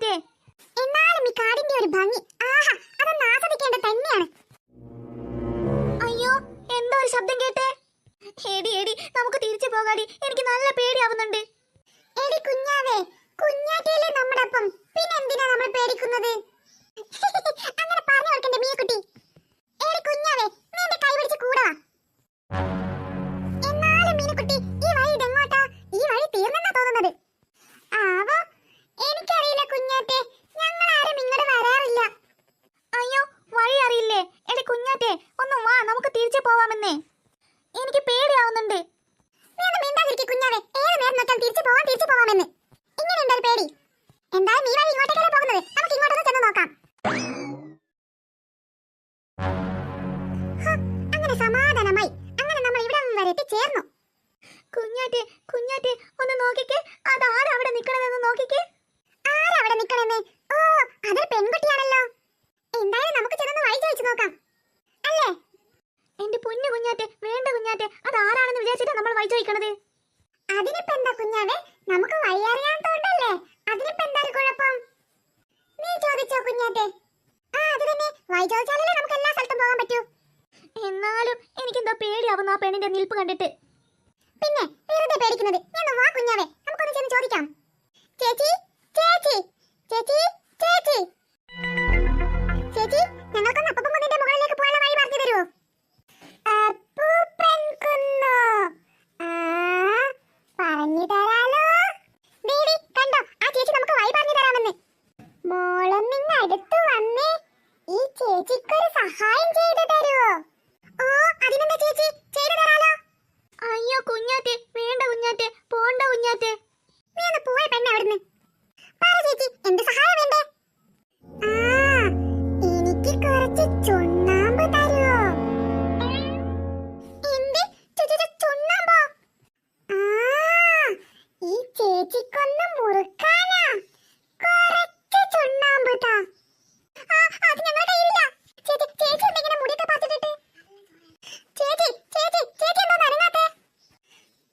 കുഞ്ഞാറ്റെ എന്നാലും ഈ കാടിന്റെ ഒരു ഭംഗി. ആഹാ അതൊന്ന് ആസ്വദിക്കേണ്ടത് തന്നെയാണ്. അയ്യോ എന്തോ ഒരു ശബ്ദം കേട്ടേ. എടി എടി നമുക്ക് തിരിച്ചു പോകാടി. എനിക്ക് നല്ല പേടിയാവുന്നുണ്ട്. എടി കുഞ്ഞാവേ കുഞ്ഞാറ്റയിലെ നമ്മുടെ പിന്നെ എന്തിനാ നമ്മൾ പേടിക്കുന്നത്? അങ്ങനെ പറഞ്ഞു കൊടുക്കണ്ടേ മീക്കുട്ടി എടി കുഞ്ഞാവേ നീ എന്റെ കൈ പിടിച്ച് കൂടാ? നോക്കിയാൽ തിരിച്ചു പോവാൻ തിരിച്ചു പോവാമെന്ന്. ഇങ്ങനെയുണ്ട് ഒരു പേടി? എന്തായാലും നീ വഴി ഇങ്ങോട്ടേക്കല്ലേ പോകുന്നത്. നമുക്ക് ഇങ്ങോട്ടൊന്ന് ചെന്ന് നോക്കാം. അങ്ങനെ സമാധാനമായി. അങ്ങനെ നമ്മൾ ഇവിടെ വരെ എത്തിച്ചേർന്നു. കുഞ്ഞാറ്റെ കുഞ്ഞാറ്റെ ഒന്ന് നോക്കിക്കേ. അതാരാ അവിടെ നിക്കണതെന്ന് നോക്കിക്കേ. ആരാ അവിടെ നിക്കണെന്ന് ഓ അതൊരു പെൺകുട്ടിയാണല്ലോ. എന്തായാലും നമുക്ക് ചെന്നൊന്ന് വഴി ചോദിച്ചു നോക്കാം. അല്ലേ? എന്റെ പൊന്നു കുഞ്ഞാറ്റെ വേണ്ട കുഞ്ഞാറ്റെ അത് ആരാണെന്ന് വിചാരിച്ചിട്ടാ നമ്മൾ വഴി ചോദിക്കണത്? അതിനിപ്പോ എന്താ കുഞ്ഞാവേ? നമുക്ക് വഴി അതിനിപ്പോ എന്താ കുഴപ്പം? നീ ചോദിച്ചോ കുഞ്ഞാറ്റെ. ആ അത് തന്നെ. വഴി ചോദിച്ചാലല്ലേ നമുക്ക് എല്ലാ സ്ഥലത്തും പോകാൻ പറ്റൂ. എന്നാലും എനിക്കെന്തോ പേടിയാവുന്ന ആ പെണ്ണിന്റെ നിൽപ്പ് കണ്ടിട്ട്. പിന്നെ വെറുതെ പേടിക്കുന്നത്. ഞാൻ വാ കുഞ്ഞാവേ. നമുക്കൊന്ന് ചെന്ന് ചോദിക്കാം. ചേച്ചി ചേച്ചി ചേച്ചി ചേച്ചി. ചേച്ചി ഞങ്ങൾക്കൊന്ന് അപ്പൂപ്പൻ കുന്നിന്റെ മുകളിലേക്ക് പോകാനുള്ള വഴി പറഞ്ഞു തരുമോ അപ്പൂപ്പൻ കുന്നോ ആ പറഞ്ഞു തരാലോ ദേവി കണ്ടോ ആ ചേച്ചി നമുക്ക് വഴി പറഞ്ഞു തരാമെന്ന് മോളം നിങ്ങൾ അടുത്ത് വന്നേ ഈ ചേച്ചിക്കൊരു സഹായം ചെയ്തു തരുമോ ഓ അതിനെന്താ ചേച്ചി ചെയ്തു തരാലോ അയ്യോ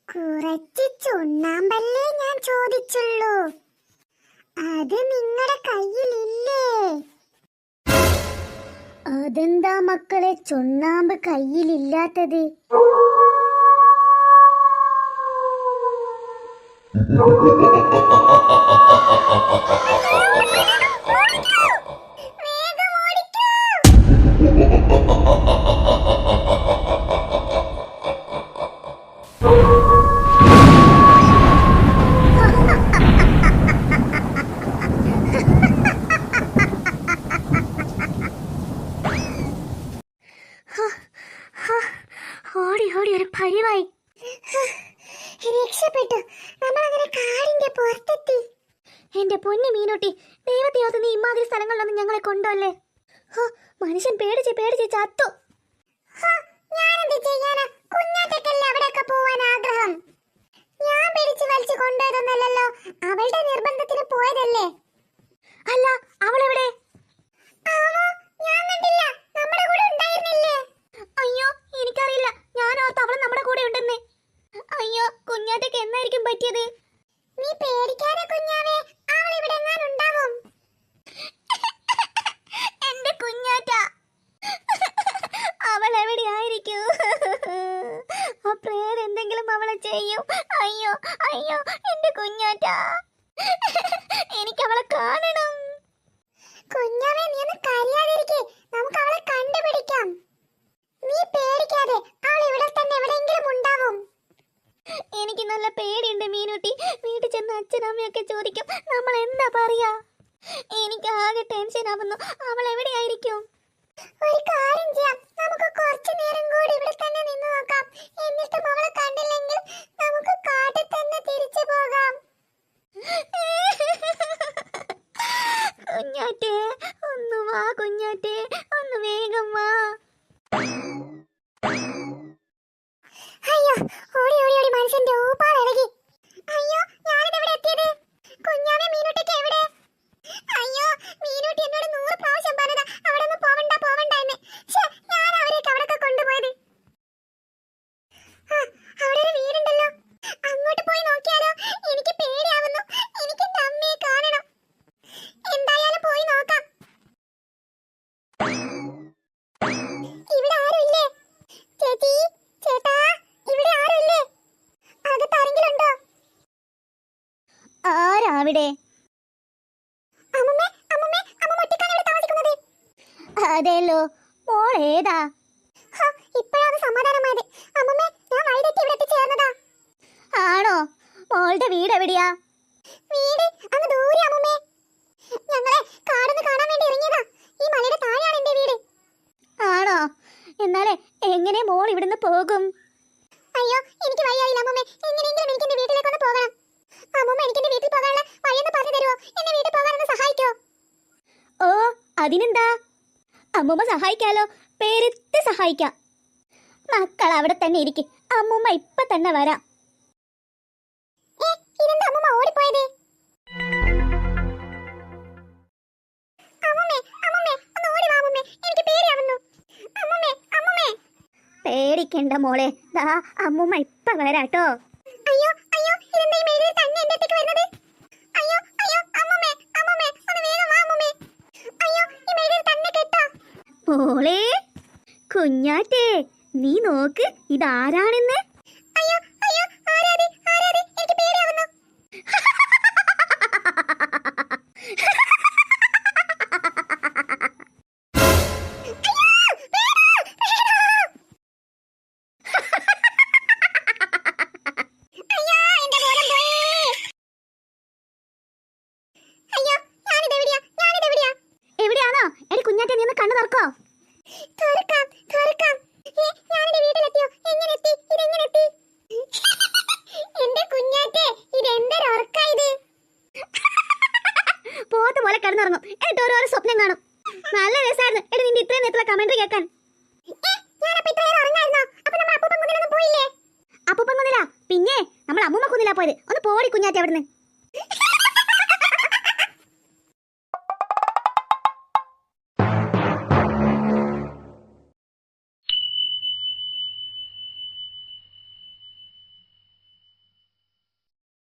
കുറച്ച് ചുണ്ണാമ്പല്ലേ ഞാൻ ചോദിച്ചുള്ളൂ. അത് നിങ്ങളുടെ കയ്യിലില്ലേ? അതെന്താ മക്കളെ? ചുണ്ണാമ്പ് കയ്യിലില്ലാത്തത്. വേഗം രക്ഷപ്പെട്ടു. നമ്മൾ അങ്ങനെ കാടിന്റെ പുറത്തെത്തി. എന്റെ പൊന്നു മീനൂട്ടി ദൈവത്തെ ഓർത്ത് നീ ഇമാതിരി സ്ഥലങ്ങളിലൊന്നും ഞങ്ങളെ കൊണ്ടുവല്ലേ? ഹോ, മനുഷ്യൻ പേടിച്ച് പേടിച്ച് ചത്തു. കുഞ്ഞാറ്റക്കല്ലേ ആഗ്രഹം? ഞാൻ പോയതല്ലേ? അല്ല അവളെവിടെ? ഞാൻ കണ്ടില്ല. കൂടെ? അയ്യോ ഞാൻ കൂടെ അയ്യോ കുഞ്ഞാറ്റക്ക് എന്നായിരിക്കും പറ്റിയത്? നീ പേടിക്കാതെ കുഞ്ഞാവേ അവൾ ഇവിടെ എങ്ങാനും ഉണ്ടാവും എന്റെ കുഞ്ഞാറ്റ. അവൾ എവിടെയായിരിക്കും ആ പ്രേത എന്തെങ്കിലും അവളെ ചെയ്യും. അയ്യോ അയ്യോ എന്റെ കുഞ്ഞാറ്റ. എനിക്ക് അവളെ കാണണം. കുഞ്ഞാവേ നീ ഒന്ന് കരയാതിരിക്കെ. നമുക്ക് അവളെ കണ്ടുപിടിക്കാം. നീ പേടിക്കാതെ അവൾ ഇവിടെ തന്നെ എവിടെയെങ്കിലും ഉണ്ടാവും. എനിക്ക് നല്ല പേടിയുണ്ട് മീനുട്ടി. വീട്ടിൽ ചെന്ന് അച്ഛനമ്മയൊക്കെ ചോദിക്കും നമ്മൾ എന്താ പറയാ? എനിക്ക് ആകെ ടെൻഷൻ ആവുന്നു. അവൾ എവിടെയായിരിക്കും? ഒരു കാര്യം ചെയ്യാം. നമുക്ക് കുറച്ചു നേരം കൂടി ഇവിടെ തന്നെ നിന്ന് നോക്കാം. എന്നിട്ടും അവളെ കണ്ടില്ലെങ്കിൽ നമുക്ക് കാട്ടിൽ തന്നെ തിരിച്ചു പോകാം കുഞ്ഞാറ്റേ ഒന്ന് വാ കുഞ്ഞാറ്റേ ഒന്ന് വേഗം വാ മനുഷ്യന്റെ ഊപ്പാടിളകി അയ്യോ ഞാനിതെവിടെ എത്തിയത് കുഞ്ഞാവെ മീനുട്ടിക്ക് എവിടെ അയ്യോ മീനുട്ടി എന്നോട് നൂറ് പ്രാവശ്യം പറഞ്ഞതാ അവിടെ ഒന്നും പോവണ്ട പോവണ്ട എന്ന് ശ്ശെ, ഞാൻ അവരെയൊക്കെ അവിടൊക്കെ കൊണ്ടുപോയത് ആ, അവിടെ ഒരു വീടുണ്ടല്ലോ അങ്ങോട്ട് പോയി നോക്കിയാലോ എനിക്ക് പേടിയാവുന്നു എനിക്ക് എന്റെ അമ്മയെ കാണണം എന്തായാലും പോയി നോക്കാം ഇവിടെ ആരുമില്ലേ ചേച്ചി ചേട്ടാ ഇവിടെ ആരുമില്ലേ അകത്ത് ആരെങ്കിലും ഉണ്ടോ താമസിക്കുന്നത്. അതെല്ലോ മോൾ ഏതാ? ഞാൻ ആണോ? മോളുടെ വീട് എവിടെയാ? ദൂരെ ഞങ്ങളെ കാണാൻ വേണ്ടി ഇറങ്ങിയതാ. ഈ വീട്. ആണോ? എന്നാലേ എങ്ങനെ മോൾ ഇവിടുന്ന് പോകും? അയ്യോ എനിക്ക് വയ്യായില്ല അമ്മമ്മേ. എങ്ങനെയെങ്കിലും എനിക്ക് വീട്ടിലേക്ക് ഒന്ന് പോകണം അമ്മമ്മ എനിക്ക് എന്റെ വീട്ടിൽ പോകാനുള്ള വഴിയൊന്ന് പറഞ്ഞു തരുമോ എന്നെ വീട്ടിൽ പോകാനൊന്ന് സഹായിക്കോ ഓ അതിനെന്താ? അമ്മൂമ്മ സഹായിക്കാലോ? പേരെത്തി സഹായിക്കാം. മക്കൾ അവിടെ തന്നെ ഇരിക്കും. അമ്മൂമ്മ ഇപ്പൊ തന്നെ വരാം. പേടിക്കണ്ട മോളെ. ദാ അമ്മൂമ്മ ഇപ്പൊ വരാട്ടോ. മോളെ കുഞ്ഞാറ്റേ നീ നോക്ക് ഇതാരാണെന്ന്. തുറക്കോ? തുറക്കാം തുറക്കാം. ഞാനെന്റെ വീട്ടിലെത്തിയോ? എങ്ങനെ എത്തി ഇതെങ്ങനെ എത്തി എന്റെ കുഞ്ഞാറ്റെ ഇതെന്തൊരു ഉറക്കാ ഇത്? പോത്ത് പോലെ കിടന്നുറങ്ങും. എന്നിട്ട് ഓരോരോ സ്വപ്നം കാണും. നല്ല രസമായിരുന്നു എടി നിന്റെ ഇത്രയും നേരത്തുള്ള കമന്റ് കേൾക്കാൻ. പിന്നെ നമ്മൾ അമ്മൂമ്മ കുന്നിലാ പോയത്. ഒന്ന് പോടി കുഞ്ഞാറ്റ അവിടുന്ന്.